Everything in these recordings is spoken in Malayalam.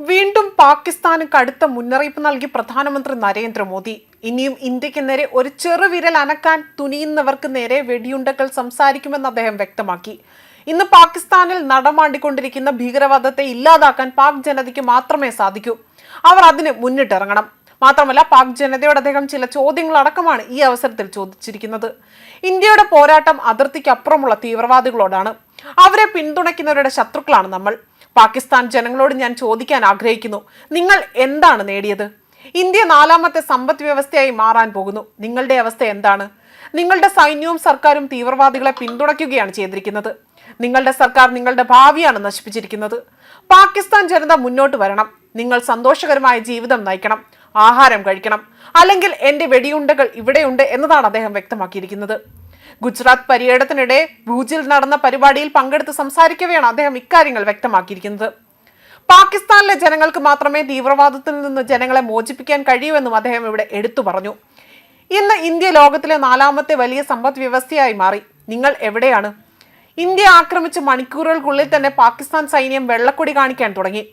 വീണ്ടും പാകിസ്ഥാന് കടുത്ത മുന്നറിയിപ്പ് നൽകി പ്രധാനമന്ത്രി നരേന്ദ്രമോദി. ഇനിയും ഇന്ത്യയ്ക്ക് നേരെ ഒരു ചെറുവിരൽ അനക്കാൻ തുനിയുന്നവർക്ക് നേരെ വെടിയുണ്ടകൾ സംസാരിക്കുമെന്ന് അദ്ദേഹം വ്യക്തമാക്കി. ഇന്ന് പാകിസ്ഥാനിൽ നടമാടിക്കൊണ്ടിരിക്കുന്ന ഭീകരവാദത്തെ ഇല്ലാതാക്കാൻ പാക് ജനതയ്ക്ക് മാത്രമേ സാധിക്കൂ. അവർ അതിന് മുന്നിട്ടിറങ്ങണം. മാത്രമല്ല പാക് ജനതയോട് അദ്ദേഹം ചില ചോദ്യങ്ങളടക്കമാണ് ഈ അവസരത്തിൽ ചോദിച്ചിരിക്കുന്നത്. ഇന്ത്യയുടെ പോരാട്ടം അതിർത്തിക്കപ്പുറമുള്ള തീവ്രവാദികളോടാണ്. അവരെ പിന്തുണയ്ക്കുന്നവരുടെ ശത്രുക്കളാണ് നമ്മൾ. പാകിസ്ഥാൻ ജനങ്ങളോട് ഞാൻ ചോദിക്കാൻ ആഗ്രഹിക്കുന്നു. നിങ്ങൾ എന്താണ് നേടിയത്? ഇന്ത്യ നാലാമത്തെ സമ്പദ് വ്യവസ്ഥയായി മാറാൻ പോകുന്നു. നിങ്ങളുടെ അവസ്ഥ എന്താണ്? നിങ്ങളുടെ സൈന്യവും സർക്കാരും തീവ്രവാദികളെ പിന്തുണയ്ക്കുകയാണ് ചെയ്തിരിക്കുന്നത്. നിങ്ങളുടെ സർക്കാർ നിങ്ങളുടെ ഭാവിയാണ് നശിപ്പിച്ചിരിക്കുന്നത്. പാകിസ്ഥാൻ ജനത മുന്നോട്ട് വരണം. നിങ്ങൾ സന്തോഷകരമായ ജീവിതം നയിക്കണം. ആഹാരം കഴിക്കണം. അല്ലെങ്കിൽ എന്റെ വെടിയുണ്ടകൾ ഇവിടെയുണ്ട് എന്നതാണ് അദ്ദേഹം വ്യക്തമാക്കിയിരിക്കുന്നത്. ഗുജറാത്ത് പര്യടനത്തിനിടെ ഭൂജിൽ നടന്ന പരിപാടിയിൽ പങ്കെടുത്ത് സംസാരിക്കവെയാണ് അദ്ദേഹം ഇക്കാര്യങ്ങൾ വ്യക്തമാക്കിയിരിക്കുന്നത്. പാകിസ്ഥാനിലെ ജനങ്ങൾക്ക് മാത്രമേ തീവ്രവാദത്തിൽ നിന്ന് ജനങ്ങളെ മോചിപ്പിക്കാൻ കഴിയൂവെന്നും അദ്ദേഹം ഇവിടെ എടുത്തു പറഞ്ഞു. ഇന്ന് ഇന്ത്യ ലോകത്തിലെ നാലാമത്തെ വലിയ സമ്പദ് വ്യവസ്ഥയായി മാറി. നിങ്ങൾ എവിടെയാണ്? ഇന്ത്യ ആക്രമിച്ച് മണിക്കൂറുകൾക്കുള്ളിൽ തന്നെ പാകിസ്ഥാൻ സൈന്യം വെള്ളക്കൊടി കാണിക്കാൻ തുടങ്ങി.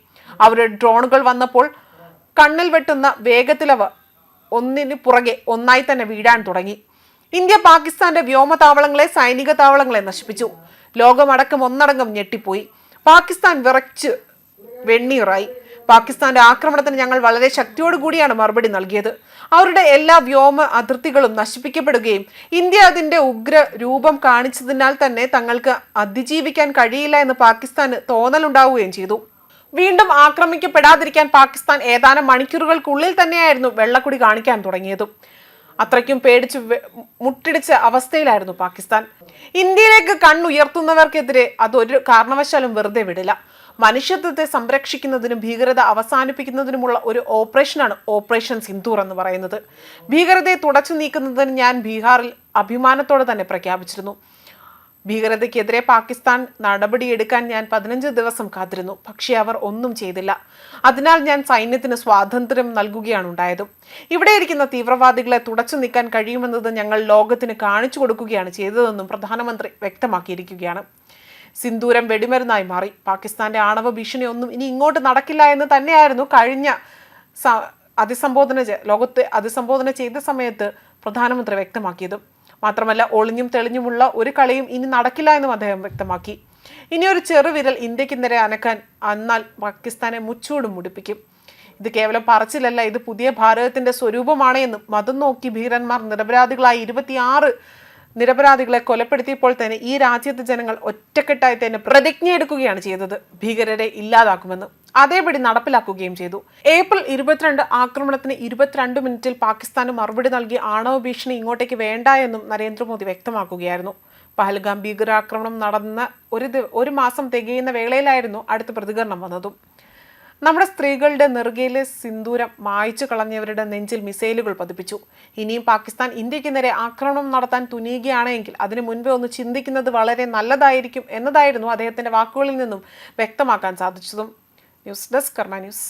അവരുടെ ഡ്രോണുകൾ വന്നപ്പോൾ കണ്ണിൽ വെട്ടുന്ന വേഗത്തിലവ ഒന്നിന് പുറകെ ഒന്നായി തന്നെ വീഴാൻ തുടങ്ങി. ഇന്ത്യ പാകിസ്ഥാന്റെ വ്യോമതാവളങ്ങളെ സൈനിക താവളങ്ങളെ നശിപ്പിച്ചു. ലോകമടക്കം ഒന്നടങ്കം ഞെട്ടിപ്പോയി. പാകിസ്ഥാൻ വിറച്ച് വെണ്ണീറായി. പാകിസ്ഥാന്റെ ആക്രമണത്തിന് ഞങ്ങൾ വളരെ ശക്തിയോടു കൂടിയാണ് മറുപടി നൽകിയത്. അവരുടെ എല്ലാ വ്യോമ അതിർത്തികളും നശിപ്പിക്കപ്പെടുകയും ഇന്ത്യ അതിന്റെ ഉഗ്ര രൂപം കാണിച്ചതിനാൽ തന്നെ തങ്ങൾക്ക് അതിജീവിക്കാൻ കഴിയില്ല എന്ന് പാകിസ്ഥാന് തോന്നലുണ്ടാവുകയും ചെയ്തു. വീണ്ടും ആക്രമിക്കപ്പെടാതിരിക്കാൻ പാകിസ്ഥാൻ ഏതാനും മണിക്കൂറുകൾക്കുള്ളിൽ തന്നെയായിരുന്നു വെള്ളക്കുടി കാണിക്കാൻ തുടങ്ങിയതും. അത്രയ്ക്കും പേടിച്ച് മുട്ടിടിച്ച അവസ്ഥയിലായിരുന്നു പാകിസ്ഥാൻ. ഇന്ത്യയിലേക്ക് കണ്ണുയർത്തുന്നവർക്കെതിരെ അതൊരു കാരണവശാലും വെറുതെ വിടില്ല. മനുഷ്യത്വത്തെ സംരക്ഷിക്കുന്നതിനും ഭീകരത അവസാനിപ്പിക്കുന്നതിനുമുള്ള ഒരു ഓപ്പറേഷനാണ് ഓപ്പറേഷൻ സിന്ദൂർ എന്ന് പറയുന്നത്. ഭീകരതയെ തുടച്ചു നീക്കുന്നതിന് ഞാൻ ബീഹാറിൽ അഭിമാനത്തോടെ തന്നെ പ്രഖ്യാപിച്ചിരുന്നു. ഭീകരതയ്ക്കെതിരെ പാകിസ്ഥാൻ നടപടിയെടുക്കാൻ ഞാൻ പതിനഞ്ച് ദിവസം കാത്തിരുന്നു. പക്ഷേ അവർ ഒന്നും ചെയ്തില്ല. അതിനാൽ ഞാൻ സൈന്യത്തിന് സ്വാതന്ത്ര്യം നൽകുകയാണ് ഉണ്ടായതും. ഇവിടെ ഇരിക്കുന്ന തീവ്രവാദികളെ തുടച്ചു നീക്കാൻ കഴിയുമെന്നത് ഞങ്ങൾ ലോകത്തിന് കാണിച്ചു കൊടുക്കുകയാണ് ചെയ്തതെന്നും പ്രധാനമന്ത്രി വ്യക്തമാക്കിയിരിക്കുകയാണ്. സിന്ദൂരം വെടിമരുന്നായി മാറി. പാകിസ്ഥാന്റെ ആണവ ഭീഷണിയൊന്നും ഇനി ഇങ്ങോട്ട് നടക്കില്ല എന്ന് തന്നെയായിരുന്നു കഴിഞ്ഞ അതിസംബോധന ലോകത്തെ അഭിസംബോധന ചെയ്ത സമയത്ത് പ്രധാനമന്ത്രി വ്യക്തമാക്കിയതും. മാത്രമല്ല ഒളിഞ്ഞും തെളിഞ്ഞുമുള്ള ഒരു കളിയും ഇനി നടക്കില്ല എന്നും അദ്ദേഹം വ്യക്തമാക്കി. ഇനി ഒരു ചെറുവിരൽ ഇന്ത്യയ്ക്ക് നേരെ അനക്കാൻ എന്നാൽ പാകിസ്ഥാനെ മുച്ചൂടും മുടിപ്പിക്കും. ഇത് കേവലം പറച്ചിലല്ല ഇത് പുതിയ ഭാരതത്തിന്റെ സ്വരൂപമാണ് എന്നും മതം നോക്കി ഭീരന്മാർ നിരപരാധികളായി ഇരുപത്തിയാറ് നിരപരാധികളെ കൊലപ്പെടുത്തിയപ്പോൾ തന്നെ ഈ രാജ്യത്തെ ജനങ്ങൾ ഒറ്റക്കെട്ടായി തന്നെ പ്രതിജ്ഞ എടുക്കുകയാണ് ചെയ്തത്. ഭീകരരെ ഇല്ലാതാക്കുമെന്ന് അതേപടി നടപ്പിലാക്കുകയും ചെയ്തു. ഏപ്രിൽ ഇരുപത്തിരണ്ട് ആക്രമണത്തിന് ഇരുപത്തിരണ്ട് മിനിറ്റിൽ പാകിസ്ഥാന് മറുപടി നൽകി ആണവ ഭീഷണി ഇങ്ങോട്ടേക്ക് വേണ്ട എന്നും നരേന്ദ്രമോദി വ്യക്തമാക്കുകയായിരുന്നു. പഹൽഗാം ഭീകരാക്രമണം നടന്ന ഒരു ഒരു മാസം തികയുന്ന വേളയിലായിരുന്നു അടുത്ത പ്രതികരണം വന്നതും. നമ്മുടെ സ്ത്രീകളുടെ നെറുകയിലെ സിന്ദൂരം മായ്ച്ചു കളഞ്ഞവരുടെ നെഞ്ചിൽ മിസൈലുകൾ പതിപ്പിച്ചു. ഇനിയും പാകിസ്ഥാൻ ഇന്ത്യയ്ക്ക് നേരെ ആക്രമണം നടത്താൻ തുനിയുകയാണെങ്കിൽ അതിനു മുൻപേ ഒന്ന് ചിന്തിക്കുന്നത് വളരെ നല്ലതായിരിക്കും എന്നതായിരുന്നു അദ്ദേഹത്തിന്റെ വാക്കുകളിൽ നിന്നും വ്യക്തമാക്കാൻ സാധിച്ചതും. News desk Karma news.